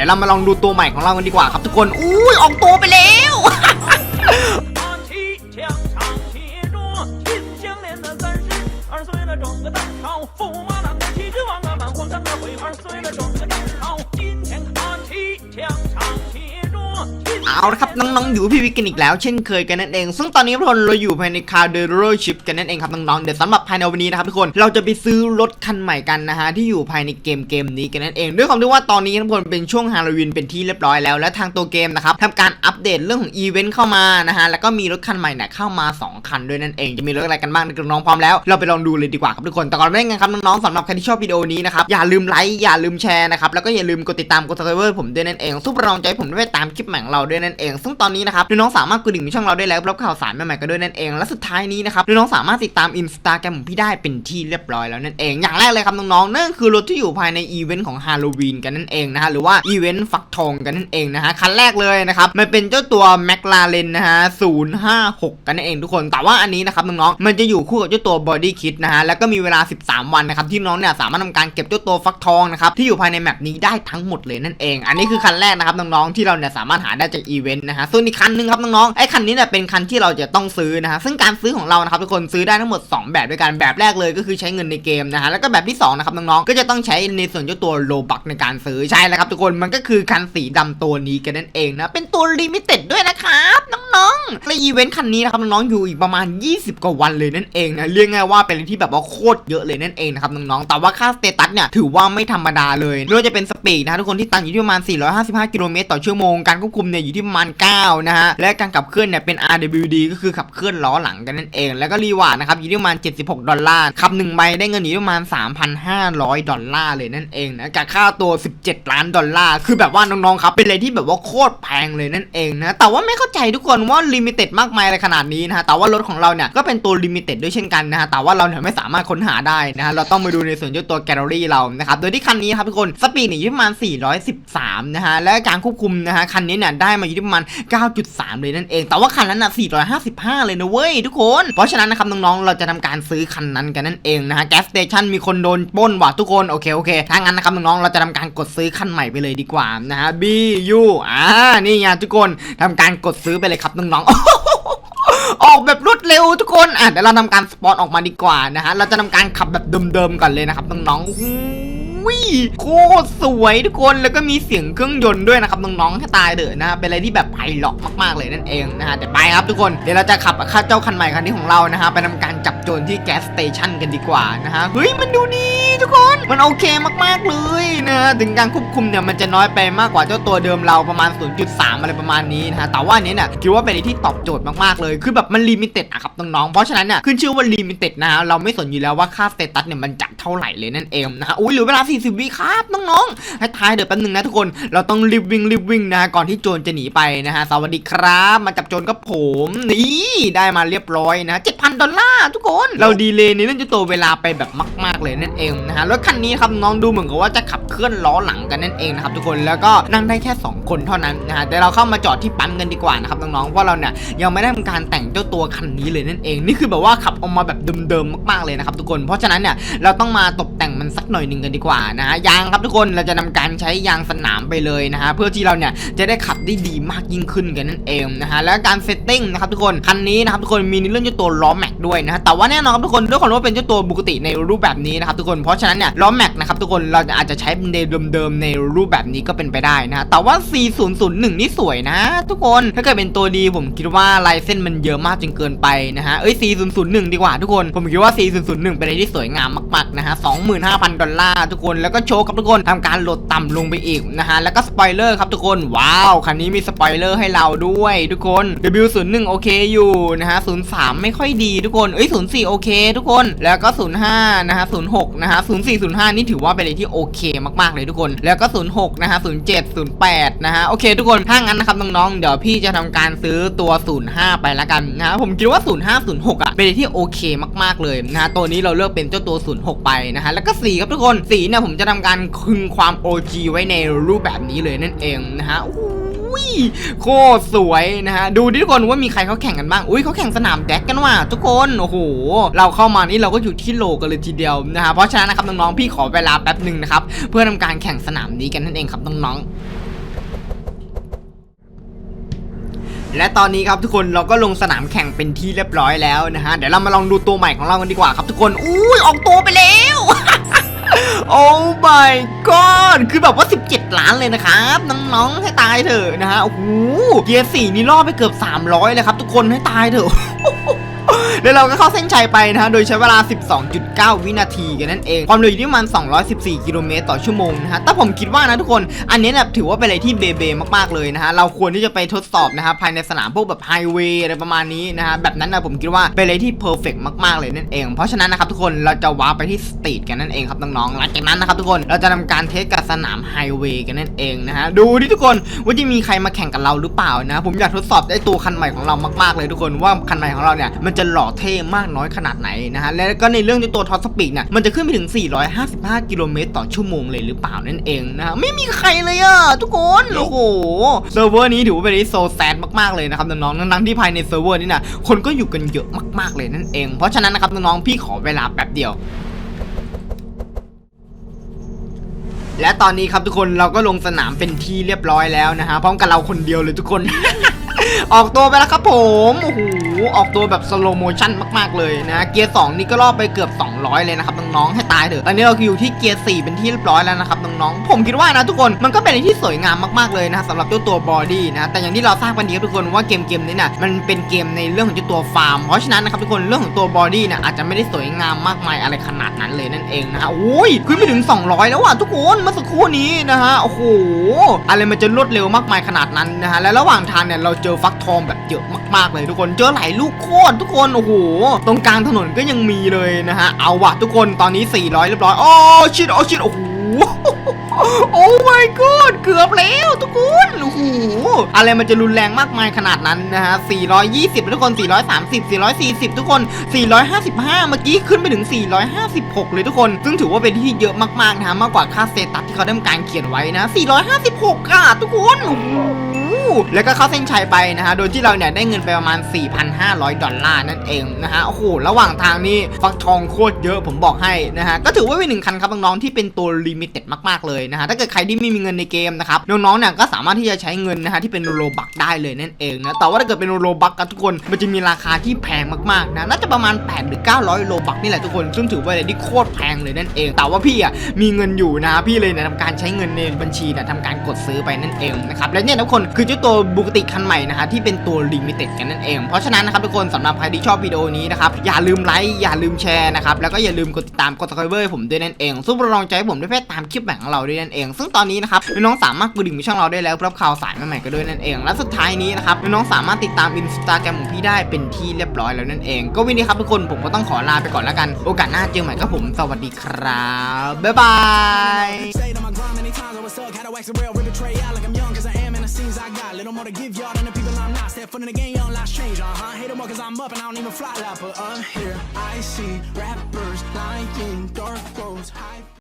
ดี๋ยวเรามาลองดูตัวใหม่ของเรากันดีกว่าครับทุกคน อุ้ยออกตัวไปแล้ว拿起 เอาละครับน้องๆอยู่พี่วิกกันอีกแล้วเช่นเคยกันนั่นเอง ซึ่งตอนนี้ทุกคนเราอยู่ภายในคาร์เดโรชิพกันนั่นเองครับน้องๆเดี๋ยวสำหรับภายในวันนี้นะครับทุกคนเราจะไปซื้อรถคันใหม่กันนะฮะที่อยู่ภายในเกมเกมนี้กันนั่นเอง ด้วยความที่ว่าตอนนี้ทุกคนเป็นช่วงฮาโลวีนเป็นที่เรียบร้อยแล้วและทางตัวเกมนะครับทำการอัปเดตเรื่องของอีเวนต์เข้ามานะฮะแล้วก็มีรถคันใหม่เนี่ยเข้ามาสองคันด้วยนั่นเองจะมีรถอะไรกันบ้างน้องๆพร้อมแล้วเราไปลองดูเลยดีกว่าครับทุกคนแต่ก่อนไม่ได้ไงครับน้องๆสำหรับใครที่ชอบวิดีโอนี้นะครับอย่าลืมไลค์อย่าลืมแชร์นะครับแล้วก็อย่าลืมกดติดตามกด subscribe ผมด้วยนั่นเองซุปรองใจผมด้วยตามคลิปใหม่ของเราด้วยนั่นเอง ซึ่งตอนนี้นะครับน้องๆสามารถกดดิ่งในช่องเราได้แล้วรับข่าวสารใหม่ๆกันด้วยนั่นเอง และสุดท้ายนี้นะครับน้องๆสามารถติดตามอินสตาแกรมของพี่ได้เป็นที่เรียบร้อยแล้วนั่นเอง อย่างแรกเลยครับน้องๆนั่นคือรถที่อยู่ภายในอีเวนต์ของฮาโลวีนกันนั่นเองนะฮะหรือว่าอีเวนต์ฟักทองกันนั่นเองนะฮะคันแรกเลยนะครับมันเป็นเจ้าตัวแมคลาเรนนะฮะ056 กันนั่นเองทุกคน แต่ว่าอันนี้นะครับน้องๆมันจะอยู่คู่กับเจ้าตัวบอดี้คิดนะฮะแล้วก็มีเวลา 13 วันนะครับที่น้องเนี่ยสามารถทำการเก็บเจ้าตัวฟักทองนะครับที่อยู่ภายในแมปนี้ได้ทั้งหมดเลยนั่นเอง อันนี้คือคันแรกนะครับน้องๆที่เราเนี่ยสามารถหาได้จากอีเวนต์นะฮะส่วนอีกคันหนึงครับน้องๆ ไอ้คันนี้เนี่ยเป็นคันที่เราจะต้องซื้อนะฮะ ซึ่งการซื้อของเรานะครับทุกคนซื้อได้ทั้งหมด 2 แบบด้วยกัน แบบแรกเลยก็คือใช้เงินในเกมนะฮะ แล้วก็แบบที่สองนะครับน้องๆ ก็จะต้องใช้ในส่วนเจ้าตัวโลบักในการซื้อ ใช่แล้วครับทุกคน มันก็คือคันสีดำตัวนี้กันนั่นเองนะ เป็นตัวลิมิเต็ดด้วยนะครับน้องๆ และอีเวนต์คันนี้นะครับน้องๆ อยู่อีกประมาณ 20 กว่าวันเลยนั่นเองนะ เรียกง่ายว่าเป็นที่แบบว่าโคตรเยอะเลยนั่นเองนะครับน้องๆ แต่ว่าค่าสเตตัสเนี่ยถือว่าไม่ธรรมดาเลยไม่ว่าจะเป็นสปีดนะฮะทุกคนที่ตั้งอยู่ที่ประมาณ 455 กิโลเมตรต่อชั่วโมงการควบคุมเนี่ยอยู่ที่ประมาณ9นะฮะ และการขับเคลื่อนเนี่ยเป็น RWD ก็คือขับเคลื่อนล้อหลังกันนั่นเอง แล้วก็รีวาร์ดนะครับอยู่ที่ประมาณ 76 ดอลลาร์ ขับ1ใบได้เงินอยู่ที่ประมาณ 3,500 ดอลลาร์เลยนั่นเองนะกับค่าตัว 17 ล้านดอลลาร์ คือแบบว่าน้องๆครับ เป็นอะไรที่แบบว่าโคตรแพงเลยนั่นเองนะ แต่ว่าไม่เข้าใจทุกคนว่าลิมิเต็ดมากมายอะไรขนาดนี้นะฮะ แต่ว่ารถของเราเนี่ยก็เป็นตัวลิมิเต็ดด้วยเช่นกันนะฮะ แต่ว่าเราเนี่ยไม่สามารถค้นหาได้นะฮะ เราต้องมาดูในส่วนเจ้าตัวแกลเลอรี่เรา นะครับ โดยที่คันนี้ครับทุกคน สปีดเนี่ยอยู่ที่ประมาณ 413 นะฮะ และการควบคุมนะฮะ คันนี้เนี่ยได้มาอยู่ที่ประมาณ 9.3 เลยนั่นเอง แต่ว่าคันนั้นน่ะ455 เลยนะเว้ยทุกคน เพราะฉะนั้นนะครับน้องๆ เราจะทำการซื้อคันนั้นกันนั่นเองนะฮะแก๊สสเตชันมีคนโดนป้นว่ะทุกคน โอเคโอเคถ้างั้นนะครับน้องๆ เราจะทำการกดซื้อคันใหม่ไปเลยดีกว่านะฮะ B U อ่า นี่ไงทุกคนทำการกดซื้อไปเลยครับน้องๆออกแบบรวดเร็วทุกคน อะเดี๋ยวเราทำการสปอนออกมาดีกว่านะฮะ เราจะทำการขับแบบเดิมๆก่อนเลยนะครับน้องๆ วิโคตรสวยทุกคนแล้วก็มีเสียงเครื่องยนต์ด้วยนะครับน้องๆให้ตายเด้อนะฮะเป็นอะไรที่แบบไพเราะมากๆเลยนั่นเองนะฮะเดี๋ยวไปครับทุกคนเดี๋ยวเราจะขับค่าเจ้าคันใหม่คันนี้ของเรานะฮะไปทำการจับโจรที่แก๊สสเตชันกันดีกว่านะฮะเฮ้ยมันดูดีทุกคนมันโอเคมากๆเลยนะฮะถึงการควบคุมเนี่ยมันจะน้อยไปมากกว่าเจ้าตัวเดิมเราประมาณ 0.3 อะไรประมาณนี้นะฮะแต่ว่านนี้เนี่ยคิดว่าเป็นอะไรที่ตอบโจทย์มากๆเลยคือแบบมันลิมิเต็ดอะครับน้องๆเพราะฉะนั้นเนี่ยขึ้นชื่อว่าลิมิเต็ดนะฮะเราไม่สนอยู่แล้วว่าค่าสเตตัสเนี่ยมันจะเท่าไหร่เลยนั่นเองนะฮะอุ้ยเหลือเวลา 40 วิครับน้องๆให้ทายเดี๋ยวแป๊บนึงนะทุกคนเราต้องรีบวิ่งรีบวิ่งนะฮะก่อนที่โจรจะหนีไปนะฮะสวัสดีครับ มาจับโจรกับผมนี่ได้มาเรียบร้อยนะ7,000ดอลลาร์ทุกคน เราดีเลยในเรื่องเจ้าตัวเวลาไปแบบมาก ๆเลยนั่นเองนะฮะรถคันนี้ครับน้องดูเหมือนกับว่าจะขับเคลื่อนล้อหลังกันนั่นเองนะครับทุกคนแล้วก็นั่งได้แค่ 2 คนเท่านั้นนะฮะเดี๋ยวเราเข้ามาจอดที่ปั๊มกันดีกว่านะครับน้องๆเพราะเราเนี่ยยังไม่ได้ทำการแต่งเจ้าตัวคันนี้เลยนั่นเอง นี่คือแบบว่าขับออกมาแบบเดิมๆมากๆเลยนะครับทุกคน เพราะฉะนั้นเนี่ยเราต้องมาตกแต่งมันสักหน่อยหนึ่งกันดีกว่านะฮะยางครับทุกคนเราจะทำการใช้ยางสนามไปเลยนะฮะเพื่อที่เราเนี่ยจะได้ขับได้ดีมากยิ่งขึ้นกันนั่นเองนะฮะแล้วการเซตติ้งนะครับทุกคนคันนี้นะครับทุกคนมีในเรื่องเจ้าตัวล้อแม็กด้วยนะฮะแต่ว่าแน่นอนครับทุกคนด้วยความที่ว่าเป็นเจ้าตัวปกติในรูปแบบนี้นะครับทุกคนเพราะฉะนั้นเนี่ยล้อแม็กนะครับทุกคนเราอาจจะใช้ในเดิมๆในรูปแบบนี้ก็เป็นไปได้นะฮะแต่ว่า 4001 นี่สวยนะ ทุกคนถ้าเกิดเป็นตัวดีผมคิดว่าลายเส้นมันเยอะมากจนเกินไปนะฮะเอ้ย4001 ดีกว่าทุกคน ผมคิดว่า 4001 เป็นอะไรที่สวยงามมากๆนะฮะ25,000 ดอลลาร์ทุกคนแล้วก็โชว์ครับทุกคนทำการโหลดต่ำลงไปอีกนะฮะแล้วก็สปอยเลอร์ครับทุกคนว้าวคันนี้มีสปอยเลอร์ให้เราด้วยทุกคน W01 โอเคอยู่นะฮะ03 ไม่ค่อยดีทุกคนเอ้ย04 โอเค ทุกคนแล้วก็ 05 นะฮะ06 นะฮะ04 05 นี่ถือว่าเป็นอะไรที่โอเคมากๆเลยทุกคน แล้วก็ 06 นะฮะ07 08 นะฮะโอเค ทุกคนถ้างั้นนะครับน้องๆเดี๋ยวพี่จะทำการซื้อตัว 05 ไปละกันนะฮะผมคิดว่า 05 06 อะเป็นอะไรที่โอเคมากๆเลยนะฮะตัวนี้เราเลือกเป็นเจ้าตัว 06 ไปไปนะฮะแล้วก็สีครับทุกคนสีเนี่ยผมจะทำการคึงความ OG ไว้ในรูปแบบนี้เลยนั่นเองนะฮะอุ้ยโคตรสวยนะฮะดูทุกคนว่ามีใครเขาแข่งกันบ้างอุ้ยเขาแข่งสนามแดกกันว่ะทุกคนโอ้โหเราเข้ามานี่เราก็อยู่ที่โลกันเลยทีเดียวนะฮะเพราะฉะนั้นนะครับน้องๆพี่ขอเวลาแป๊บหนึ่งนะครับเพื่อทำการแข่งสนามนี้กันนั่นเองครับน้องๆและตอนนี้ครับทุกคนเราก็ลงสนามแข่งเป็นที่เรียบร้อยแล้วนะฮะเดี๋ยวเรามาลองดูตัวใหม่ของเรากันดีกว่าครับทุกคนอุ้ยออกตัวไปเลย โอ้ my god คือแบบว่า 17 ล้านเลยนะครับ น้องๆ ให้ตายเถอะนะฮะ โอ้โห เกียร์สี่นี่ล่อไปเกือบ 300 เลยครับ ทุกคนให้ตายเถอะ แล้วเราก็เข้าเส้นชัยไปนะฮะโดยใช้เวลา 12.9 วินาทีกันนั่นเอง ความเร็วอยู่ที่ประมาณ214 กิโลเมตรต่อชั่วโมงนะฮะแต่ผมคิดว่านะทุกคน อันนี้เนี่ยถือว่าเป็นอะไรที่เบเบมากๆเลยนะฮะ เราควรที่จะไปทดสอบนะฮะภายในสนามพวกแบบไฮเวย์อะไรประมาณนี้นะฮะ แบบนั้นนะผมคิดว่าเป็นอะไรที่เพอร์เฟกมากๆเลยนั่นเอง เพราะฉะนั้นนะครับทุกคนเราจะว้าร์ไปที่สตรีทกันนั่นเองครับน้องๆ หลังจากนั้นนะครับทุกคนเราจะทำการเทสกับสนามไฮเวย์กันนั่นเองนะฮะ ดูดิทุกคนว่าจะมีใครมาแข่งกับเราหรือเปล่านะ ผมอยากทดสอบไอ้ตัวคันใหม่ของเรามากๆเลยทุกคนว่าคันใหม่ของเราเนี่ยมันจะหลอเท่มากน้อยขนาดไหนนะฮะ แล้วก็ในเรื่องที่ตัวท็อปสปีดเนี่ย มันจะขึ้นไปถึง 455 กิโลเมตรต่อชั่วโมงเลยหรือเปล่านั่นเองนะฮะไม่มีใครเลยอะทุกคน โอ้โห เซิร์ฟเวอร์นี้ถือว่าเป็นที่โซแซดมากๆเลยนะครับน้องๆทั้งๆที่ภายในเซิร์ฟเวอร์นี้นะคนก็อยู่กันเยอะมากๆเลยนั่นเอง เพราะฉะนั้นนะครับน้องๆพี่ขอเวลาแป๊บเดียวและตอนนี้ครับทุกคนเราก็ลงสนามเป็นที่เรียบร้อยแล้วนะฮะพร้อมกับเราคนเดียวเลยทุกคนออกตัวไปแล้วครับผม โอ้โห ออกตัวแบบสโลโมชั่นมากๆเลยนะ เกียร์2นี่ก็รอบไปเกือบ 200 เลยนะครับน้องๆ ให้ตายเถอะ ตอนนี้เราอยู่ที่เกียร์4เป็นที่เรียบร้อยแล้วนะครับน้องๆ ผมคิดว่านะทุกคน มันก็เป็นที่สวยงามมากๆเลยนะสำหรับเจ้าตัวบอดี้นะ แต่อย่างที่เราทราบกันดีครับทุกคนว่าเกมเกมนี้นี่ยมันเป็นเกมในเรื่องของเจ้าตัวฟาร์ม เพราะฉะนั้นนะครับทุกคนเรื่องของตัวบอดี้นี่ยอาจจะไม่ได้สวยงามมากมายอะไรขนาดนั้นเลยนั่นเองนะฮะโอ้ยขึ้นไปถึง 200 แล้วอะทุกคนเมื่อสักครู่นี้นะฮะ โอ้โห อะไรมันจะรวดเร็วมากมายขนาดนั้นนะฮะ และระหว่างทางเนี่ยเราเจอฟักทองแบบเยอะมากๆเลยทุกคน เจอหลายลูกโคตรทุกคนโอ้โหตรงกลางถนนก็ยังมีเลยนะฮะเอาวะทุกคนตอนนี้ 400เรียบร้อยโอ้ชิดโอ้ชิดโอ้โหโอ้ my god เกือบแล้วทุกคนโอ้โหอะไรมันจะรุนแรงมากมายขนาดนั้นนะฮะ 420 ทุกคน 430 440 ทุกคน 455 เมื่อกี้ขึ้นไปถึง 456 เลยทุกคน ซึ่งถือว่าเป็นที่เยอะมากๆนะฮะ มากกว่าค่าเซตัสที่เขาได้ทำการเขียนไว้นะ 456ค่ะ ทุกคนโอ้โห แล้วก็เข้าเส้นชัยไปนะฮะ โดยที่เราเนี่ยได้เงินไปประมาณ 4,500 ดอลลาร์นั่นเองนะฮะ โอ้โห ระหว่างทางนี้ฟักทองโคตรเยอะผมบอกให้นะฮะ ก็ถือว่าเป็นหนึ่งคันครับน้องๆที่เป็นตัวลิมิเต็ดมากๆเลยนะฮะ ถ้าเกิดใครที่ไม่มีเงินในเกมนะครับ น้องๆเนี่ยก็สามารถที่จะใช้เงินนะฮะที่เป็นโลบักได้เลยนั่นเองนะ แต่ว่าถ้าเกิดเป็นโลบักกันทุกคน มันจะมีราคาที่แพงมากๆนะ น่าจะประมาณ 8 หรือ 900 โลบักนี่แหละทุกคน ซึ่งถือว่าอะไรที่โคตรแพงเลยนั่นเอง แต่ว่าพี่อะมีเงินอยู่นะ พี่เลยเนี่ยทำการใช้เงินในบัญชีเนี่ยทำการกดซื้อไปนั่นเองนะครับ และเนี่ยทุกคนคือเจ้าตัวบุกติคันใหม่นะฮะที่เป็นตัวลิมิเต็ดกันนั่นเอง เพราะฉะนั้นนะครับทุกคนสำหรับใครที่ชอบวิดีโอนี้นะครับอย่าลืมไลค์อย่าลืมแชร์นะครับแล้วก็อย่าลืมกดติดตามกด subscribe ให้ผมด้วยนั่นเอง ซึ่งเป็นกำลังใจผมด้วยเพื่อตามคลิปใหม่ของเราด้วยนั่นเอง ซึ่งตอนนี้นะครับน้องสามารถกดดิ่งไปช่องเราได้แล้วเพื่อรับข่าวสารใหม่ๆก็ด้วยนั่นเอง และสุดท้ายนี้นะครับน้องสามารถติดตามอินสตาแกรมของพี่ได้เป็นที่เรียบร้อยแล้วนั่นเอง ก็วันนี้ครับทุกคนผมก็ต้องขอลาไปก่อนแล้วกัน โอกาสหน้าเจอใหม่ก็ผมสวัสดีครับบ๊ายบาย Little more to give y'all than the people I'm not. Step foot in the game, young, life's change, uh huh. Hate them more cause I'm up and I don't even fly but I'm here. I see rappers lying, dark